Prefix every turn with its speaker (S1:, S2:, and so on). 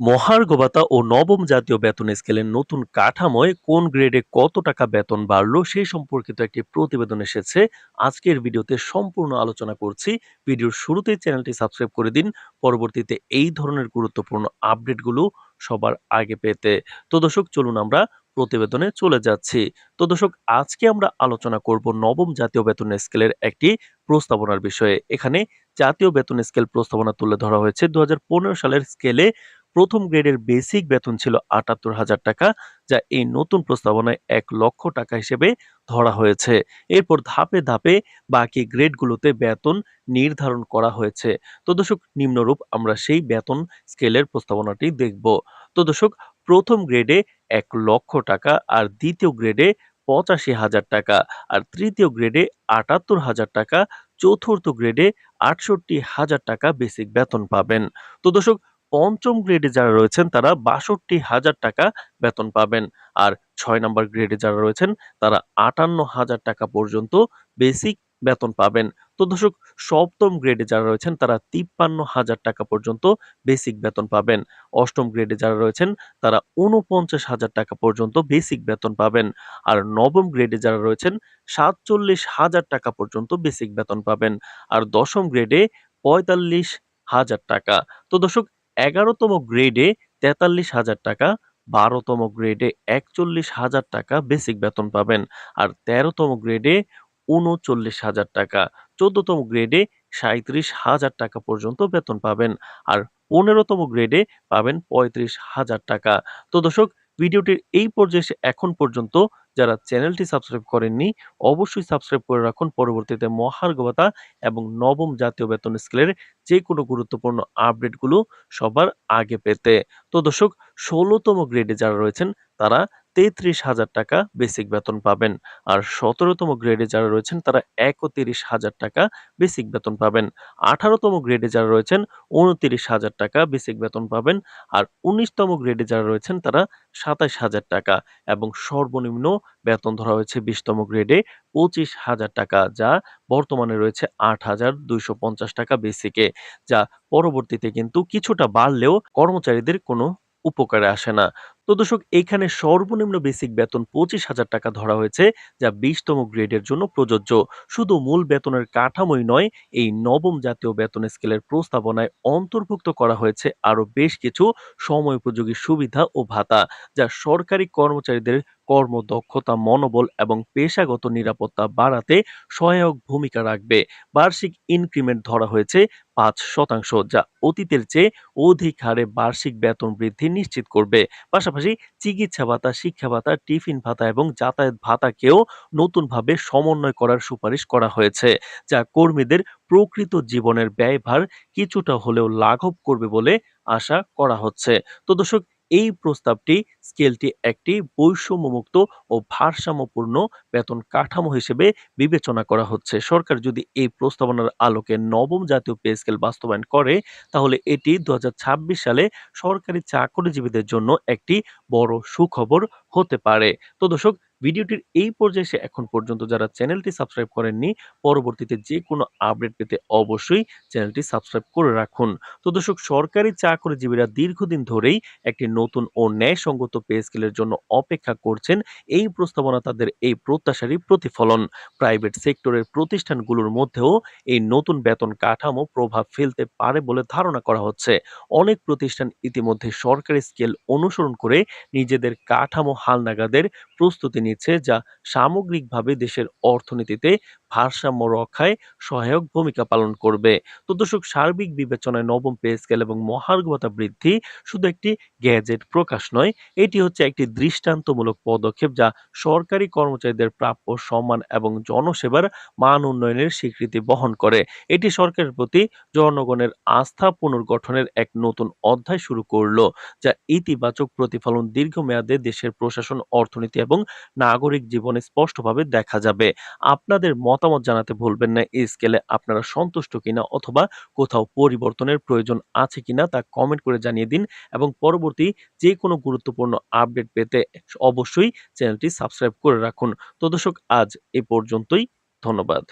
S1: মহার্ঘ ভাতা ও নবম জাতীয় বেতন স্কেলের নতুন কাঠামোয় কোন গ্রেডে কত টাকা বেতন বাড়লো সেই সম্পর্কিত একটি প্রতিবেদন এসেছে। আজকের ভিডিওতে সম্পূর্ণ আলোচনা করছি। ভিডিওর শুরুতেই চ্যানেলটি সাবস্ক্রাইব করে দিন। পরবর্তীতে এই ধরনের গুরুত্বপূর্ণ আপডেটগুলো সবার আগে পেতে। তো দর্শক, চলুন আমরা প্রতিবেদনে চলে যাচ্ছি। তো দর্শক, আজকে আমরা আলোচনা করব নবম জাতীয় বেতন স্কেলের একটি প্রস্তাবনার বিষয়ে। এখানে জাতীয় বেতন স্কেল প্রস্তাবনা তুলে ধরা হয়েছে। দু হাজার পনেরো সালের স্কেলে প্রথম গ্রেডের বেসিক বেতন ছিল আটাত্তর হাজার টাকা, যা এই নতুন প্রস্তাবনায় এক লক্ষ টাকা হিসেবে ধরা হয়েছে। এরপর ধাপে ধাপে বাকি গ্রেডগুলোতে বেতন নির্ধারণ করা হয়েছে। তো দর্শক, নিম্নরূপ আমরা সেই বেতন স্কেলের প্রস্তাবনাটি দেখব। তো দর্শক, প্রথম গ্রেডে এক লক্ষ টাকা আর দ্বিতীয় গ্রেডে পঁচাশি হাজার টাকা, আর তৃতীয় গ্রেডে আটাত্তর হাজার টাকা, চতুর্থ গ্রেডে আটষট্টি হাজার টাকা বেসিক বেতন পাবেন। তো দর্শক পঞ্চম গ্রেডে যারা রয়েছেন, তারা বাষট্টি হাজার টাকা বেতন পাবেন। আর ছয় নম্বর গ্রেডে যারা রয়েছেন, তারা আটান্ন হাজার টাকা পর্যন্ত বেসিক বেতন পাবেন। তো দর্শক, সপ্তম গ্রেডে যারা রয়েছেন, তারা তিপ্পান্ন হাজার টাকা পর্যন্ত বেসিক বেতন পাবেন। অষ্টম গ্রেডে যারা রয়েছেন, তারা উনপঞ্চাশ হাজার টাকা পর্যন্ত বেসিক বেতন পাবেন। আর নবম গ্রেডে যারা রয়েছেন, সাতচল্লিশ হাজার টাকা পর্যন্ত বেসিক বেতন পাবেন। আর দশম গ্রেডে পঁয়তাল্লিশ হাজার টাকা। তো দর্শক এগারোতম গ্রেডে তেতাল্লিশ হাজার টাকা, বারোতম গ্রেডে একচল্লিশ হাজার টাকা বেসিক বেতন পাবেন। আর তেরোতম গ্রেডে উনচল্লিশ হাজার টাকা, চোদ্দতম গ্রেডে সাঁত্রিশ হাজার টাকা পর্যন্ত বেতন পাবেন। আর পনেরোতম গ্রেডে পাবেন পঁয়ত্রিশ হাজার টাকা। তো দর্শক, ভিডিওটির এই পর্যায়ে এখন পর্যন্ত যারা চ্যানেলটি সাবস্ক্রাইব করেননি, অবশ্যই সাবস্ক্রাইব করে রাখুন। পরবর্তীতে মহার্ঘ ভাতা এবং নবম জাতীয় বেতন স্কেলের যে কোনো গুরুত্বপূর্ণ আপডেটগুলো সবার আগে পেতে। তো দর্শক, ষোলোতম গ্রেডে যারা রয়েছেন, তারা তেত্রিশ হাজার টাকা বেসিক বেতন পাবেন। আর সতেরোতম গ্রেডে যারা রয়েছেন, তারা একত্রিশ হাজার টাকা বেসিক বেতন পাবেন। আঠারোতম গ্রেডে যারা রয়েছেন, উনত্রিশ হাজার টাকা বেসিক বেতন পাবেন। আর উনিশতম গ্রেডে যারা রয়েছেন, তারা সাতাশ হাজার টাকা। এবং সর্বনিম্ন বেতন ধরা হয়েছে বিশতম গ্রেডে পঁচিশ হাজার টাকা, যা বর্তমানে রয়েছে আট হাজার দুইশো পঞ্চাশ টাকা বেসিকে যা পরবর্তীতে কিন্তু কিছুটা বাড়লেও কর্মচারীদের কোনো উপকারে আসে না। তো দর্শক, এখানে সর্বনিম্ন বেসিক বেতন পঁচিশ হাজার টাকা ধরা হয়েছে, যা বিশতম গ্রেডের জন্য প্রযোজ্য। শুধু মূল বেতনের কাঠামোই নয়, এই নবম জাতীয় বেতন স্কেলের প্রস্তাবনায় অন্তর্ভুক্ত করা হয়েছে আরও বেশ কিছু সময় উপযোগী সুবিধা ও ভাতা, যা সরকারি কর্মচারীদের কর্মদক্ষতা, মনোবল এবং পেশাগত নিরাপত্তা বাড়াতে সহায়ক ভূমিকা রাখবে। বার্ষিক ইনক্রিমেন্ট ধরা হয়েছে পাঁচ শতাংশ, যা অতীতের চেয়ে অধিক হারে বার্ষিক বেতন বৃদ্ধি নিশ্চিত করবে। পাশাপাশি চিকিৎসা ভাতা, শিক্ষা ভাতা, টিফিন ভাতা এবং যাতায়াত ভাতাকেও নতুনভাবে সমন্বয় করার সুপারিশ করা হয়েছে, যা কর্মীদের প্রকৃত জীবনের ব্যয়ভার কিছুটা হলেও লাঘব করবে বলে আশা করা হচ্ছে। তো দর্শক এই প্রস্তাবটি স্কেলটি একটি বৈষম্যমুক্ত ও ভারসাম্যপূর্ণ বেতন কাঠামো হিসেবে বিবেচনা করা হচ্ছে। সরকার যদি এই প্রস্তাবনার আলোকে নবম জাতীয় পে স্কেল বাস্তবায়ন করে, তাহলে এটি দু হাজার ছাব্বিশ সালে সরকারি চাকরিজীবীদের জন্য একটি বড় সুখবর হতে পারে। তো দর্শক ভিডিওটির এই পর্যায়ে এসে এখন পর্যন্ত যারা চ্যানেলটি সাবস্ক্রাইব করেননি, পরবর্তীতে যে কোনো আপডেট পেতে অবশ্যই চ্যানেলটি সাবস্ক্রাইব করে রাখুন। তো দর্শক, সরকারি চাকরিজীবীরা দীর্ঘদিন ধরেই একটি নতুন ও ন্যায়সঙ্গত পে স্কেলের জন্য অপেক্ষা করছেন। এই প্রস্তাবনা তাদের এই প্রত্যাশারই প্রতিফলন। প্রাইভেট সেক্টরের প্রতিষ্ঠানগুলোর মধ্যেও এই নতুন বেতন কাঠামো প্রভাব ফেলতে পারে বলে ধারণা করা হচ্ছে। অনেক প্রতিষ্ঠান ইতিমধ্যে সরকারি স্কেল অনুসরণ করে নিজেদের কাঠামো হালনাগাদের প্রস্তুতি নিচ্ছে যা সামগ্রিকভাবে দেশের অর্থনীতিতে ভারসাম্য রক্ষায় সহায়ক ভূমিকা পালন করবে। তো দর্শক, সার্বিক বিবেচনায় নবম পে স্কেল এবং মহার্ঘ ভাতা বৃদ্ধি শুধু একটি গ্যাজেট প্রকাশ নয়, এটি হচ্ছে একটি দৃষ্টান্তমূলক পদক্ষেপ যা সরকারি কর্মচারীদের প্রাপ্য সম্মান এবং জনসেবার মান উন্নয়নের স্বীকৃতি বহন করে। এটি সরকারের প্রতি জনগণের আস্থা পুনর্গঠনের এক নতুন অধ্যায় শুরু করল, যা ইতিবাচক প্রতিফলন দীর্ঘমেয়াদে দেশের প্রশাসন, অর্থনীতি এবং নাগরিক জীবনে স্পষ্টভাবে দেখা যাবে। আপনাদের মতামত জানাতে ভুলবেন না, এই স্কেলে আপনারা সন্তুষ্ট কিনা অথবা কোথাও পরিবর্তনের প্রয়োজন আছে কিনা তা কমেন্ট করে জানিয়ে দিন এবং পরবর্তী যে কোনো গুরুত্বপূর্ণ আপডেট পেতে অবশ্যই চ্যানেলটি সাবস্ক্রাইব করে রাখুন। তো দর্শক, আজ এ পর্যন্তই, ধন্যবাদ।